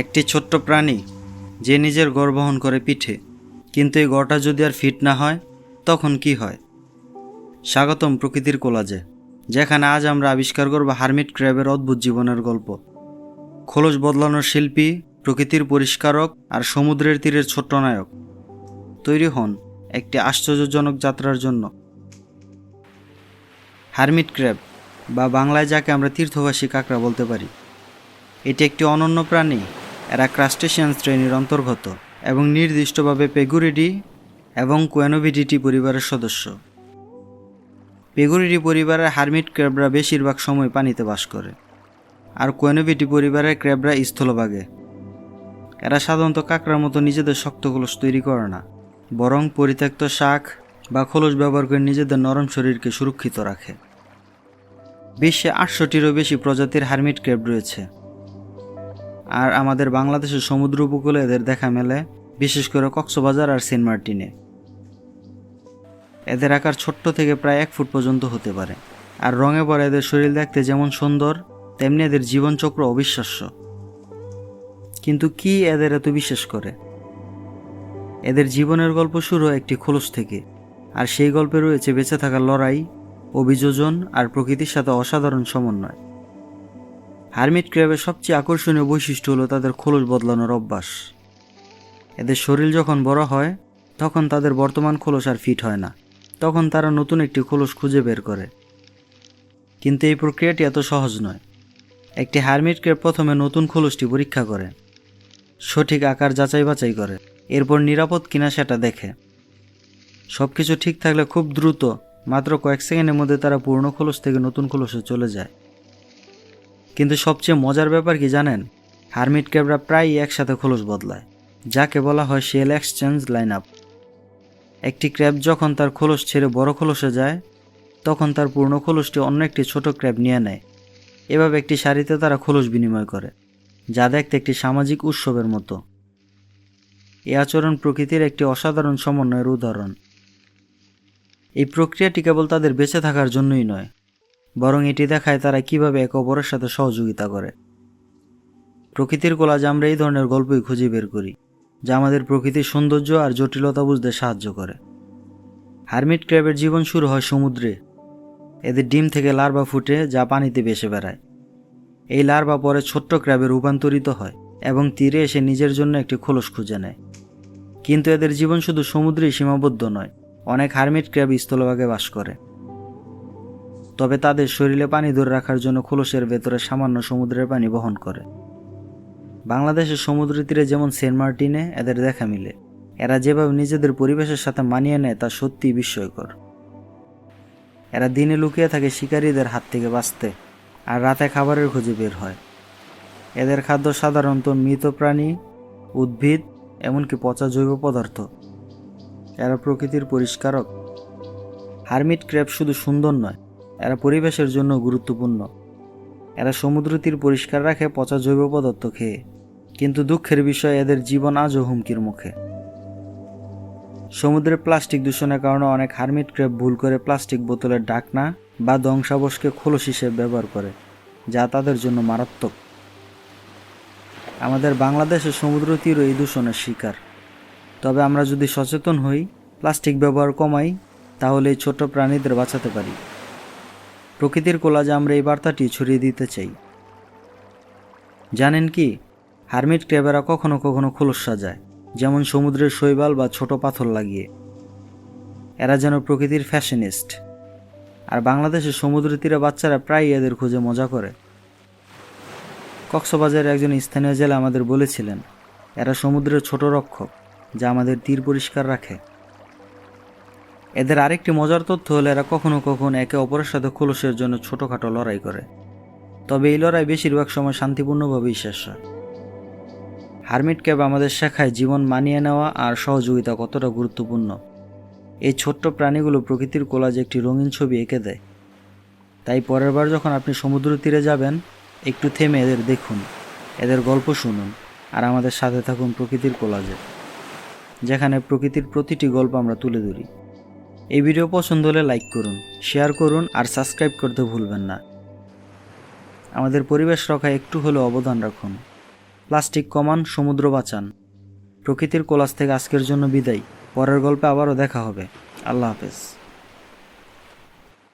একটি ছোট্ট প্রাণী যে নিজের গড় বহন করে পিঠে। কিন্তু এই গড়টা যদি আর ফিট না হয়, তখন কি হয়? স্বাগতম প্রকৃতির কোলাজে, যেখানে আজ আমরা আবিষ্কার করব হারমিট ক্র্যাবের অদ্ভুত জীবনের গল্প। খোলস বদলানোর শিল্পী, প্রকৃতির পরিষ্কারক আর সমুদ্রের তীরের ছোট্ট নায়ক। তৈরি হন একটি আশ্চর্যজনক যাত্রার জন্য। হারমিট ক্র্যাব, বা বাংলায় যাকে আমরা তীর্থবাসী কাঁকড়া বলতে পারি, এটি একটি অনন্য প্রাণী এরা ক্রাস্টেশিয়ান শ্রেণির অন্তর্গত এবং নির্দিষ্টভাবে পেগুরিডি এবং কোয়ানোভিডিটি পরিবারের সদস্য। পেগুরিডি পরিবারের হারমিট ক্র্যাবরা বেশিরভাগ সময় পানিতে বাস করে, আর কোয়ানোভিটি পরিবারের ক্র্যাবরা স্থলভাগে। এরা সাধারণত কাঁকড়ার মতো নিজেদের শক্ত খোলস তৈরি করে না, বরং পরিত্যক্ত শাক বা খোলস ব্যবহার করে নিজেদের নরম শরীরকে সুরক্ষিত রাখে। বিশ্বে আটশোটিরও বেশি প্রজাতির হারমিট ক্র্যাব রয়েছে। আর আমাদের বাংলাদেশের সমুদ্র উপকূলে এদের দেখা মেলে, বিশেষ করে কক্সবাজার আর সেন্ট মার্টিনে। এদের আকার ছোট্ট থেকে প্রায় এক ফুট পর্যন্ত হতে পারে। আর রঙে পরে এদের শরীর দেখতে যেমন সুন্দর, তেমনি এদের জীবনচক্র অবিশ্বাস্য। কিন্তু কি এদের এত বিশেষ করে? এদের জীবনের গল্প শুরু একটি খোলস থেকে, আর সেই গল্পে রয়েছে বেঁচে থাকার লড়াই, অভিযোজন আর প্রকৃতির সাথে অসাধারণ সমন্বয়। হারমিট ক্র্যাবের সবচেয়ে আকর্ষণীয় বৈশিষ্ট্য হলো তাদের খোলস বদলানোর অভ্যাস। এদের শরীর যখন বড় হয়, তখন তাদের বর্তমান খোলস আর ফিট হয় না। তখন তারা নতুন একটি খোলস খুঁজে বের করে। কিন্তু এই প্রক্রিয়াটি এত সহজ নয়। একটি হারমিট ক্র্যাব প্রথমে নতুন খোলসটি পরীক্ষা করে, সঠিক আকার যাচাই বাছাই করে, এরপর নিরাপদ কিনা সেটা দেখে। সব কিছু ঠিক থাকলে খুব দ্রুত, মাত্র কয়েক সেকেন্ডের মধ্যে তারা পুরনো খোলস থেকে নতুন খোলসে চলে যায়। কিন্তু সবচেয়ে মজার ব্যাপার কি জানেন? হারমিট ক্যাবরা প্রায়ই একসাথে খোলস বদলায়। যাকে বলা হয় শেল এক্সচেঞ্জ লাইন আপ একটি ক্র্যাব যখন তার খোলস ছেড়ে বড় খোলসে যায়, তখন তার পূর্ণ খোলসটি অন্য একটি ছোট ক্র্যাব নিয়ে নেয়। এভাবে একটি সারিতে তারা খোলস বিনিময় করে, যা দেখতে একটি সামাজিক উৎসবের মতো। এ আচরণ প্রকৃতির একটি অসাধারণ সমন্বয়ের উদাহরণ। এই প্রক্রিয়াটি কেবল তাদের বেঁচে থাকার জন্যই নয় বরং এটি দেখায় তারা কীভাবে একে অপরের সাথে সহযোগিতা করে। প্রকৃতির কোলাজ আমরা এই ধরনের গল্পই খুঁজে বের করি, যা আমাদের প্রকৃতির সৌন্দর্য আর জটিলতা বুঝতে সাহায্য করে। হারমিট ক্র্যাবের জীবন শুরু হয় সমুদ্রে। এদের ডিম থেকে লার্ভা ফুটে, যা পানিতে ভেসে বেড়ায়। এই লার্ভা পরে ছোট্ট ক্র্যাবে রূপান্তরিত হয় এবং তীরে এসে নিজের জন্য একটি খোলস খুঁজে নেয়। কিন্তু এদের জীবন শুধু সমুদ্রেই সীমাবদ্ধ নয়, অনেক হারমিট ক্র্যাব স্থলভাগে বাস করে। তবে তাদের শরীরে পানি ধরে রাখার জন্য খোলসের ভেতরে সামান্য সমুদ্রের পানি বহন করে। বাংলাদেশের সমুদ্র তীরে যেমন সেন্ট মার্টিনে, এদের দেখা মিলে। এরা যেভাবে নিজেদের পরিবেশের সাথে মানিয়ে নেয়, তা সত্যিই বিস্ময়কর। এরা দিনে লুকিয়ে থাকে শিকারীদের হাত থেকে বাঁচতে, আর রাতে খাবারের খোঁজে বের হয়। এদের খাদ্য সাধারণত মৃত প্রাণী, উদ্ভিদ, এমনকি পচা জৈব পদার্থ। এরা প্রকৃতির পরিষ্কারক। হারমিট ক্র্যাব শুধু সুন্দর নয় এরা পরিবেশের জন্য গুরুত্বপূর্ণ। এরা সমুদ্র তীর পরিষ্কার রাখে, পচা জৈব পদার্থ খেয়ে। কিন্তু দুঃখের বিষয়, এদের জীবন আজও হুমকির মুখে। সমুদ্রে প্লাস্টিক দূষণের কারণে অনেক হারমিট ক্রেপ ভুল করে প্লাস্টিক বোতলের ডাকনা বা ধ্বংসাবশকে খোলস হিসেবে ব্যবহার করে, যা তাদের জন্য মারাত্মক। আমাদের বাংলাদেশের সমুদ্র তীরও এই দূষণের শিকার। তবে আমরা যদি সচেতন হই, প্লাস্টিক ব্যবহার কমাই, তাহলে এই ছোট প্রাণীদের বাঁচাতে পারি। প্রকৃতির কোলাজে আমরা এই বার্তাটি ছড়িয়ে দিতে চাই। জানেন কি, হারমিট ক্র্যাবেরা কখনো কখনো খোলস সাজায়, যেমন সমুদ্রের শৈবাল বা ছোট পাথর লাগিয়ে। এরা যেন প্রকৃতির ফ্যাশনিস্ট। আর বাংলাদেশের সমুদ্র তীরে বাচ্চারা প্রায়ই এদের খুঁজে মজা করে। কক্সবাজারের একজন স্থানীয় জেলা আমাদের বলেছিলেন, এরা সমুদ্রের ছোট রক্ষক, যা আমাদের তীর পরিষ্কার রাখে। এদের আরেকটি মজার তথ্য হলো এরা কখনো কখনো একে অপরের সাথে খোলসের জন্য ছোটোখাটো লড়াই করে। তবে এই লড়াই বেশিরভাগ সময় শান্তিপূর্ণভাবেই শেষ হয়। হারমিট ক্যাব আমাদের শেখায় জীবন মানিয়ে নেওয়া আর সহযোগিতা কতটা গুরুত্বপূর্ণ। এই ছোট্ট প্রাণীগুলো প্রকৃতির কোলাজে একটি রঙিন ছবি এঁকে দেয়। তাই পরের বার যখন আপনি সমুদ্র তীরে যাবেন, একটু থেমে এদের দেখুন, এদের গল্প শুনুন আর আমাদের সাথে থাকুন প্রকৃতির কোলাজে, যেখানে প্রকৃতির প্রতিটি গল্প আমরা তুলে ধরি। এই ভিডিও পছন্দ হলে লাইক করুন শেয়ার করুন আর সাবস্ক্রাইব করতে ভুলবেন না। আমাদের পরিবেশ রক্ষায় একটু হলেও অবদান রাখুন। প্লাস্টিক কমান, সমুদ্র বাঁচান। প্রকৃতির কোলাস থেকে আজকের জন্য বিদায়। পরের গল্পে আবারও দেখা হবে। আল্লাহ হাফেজ।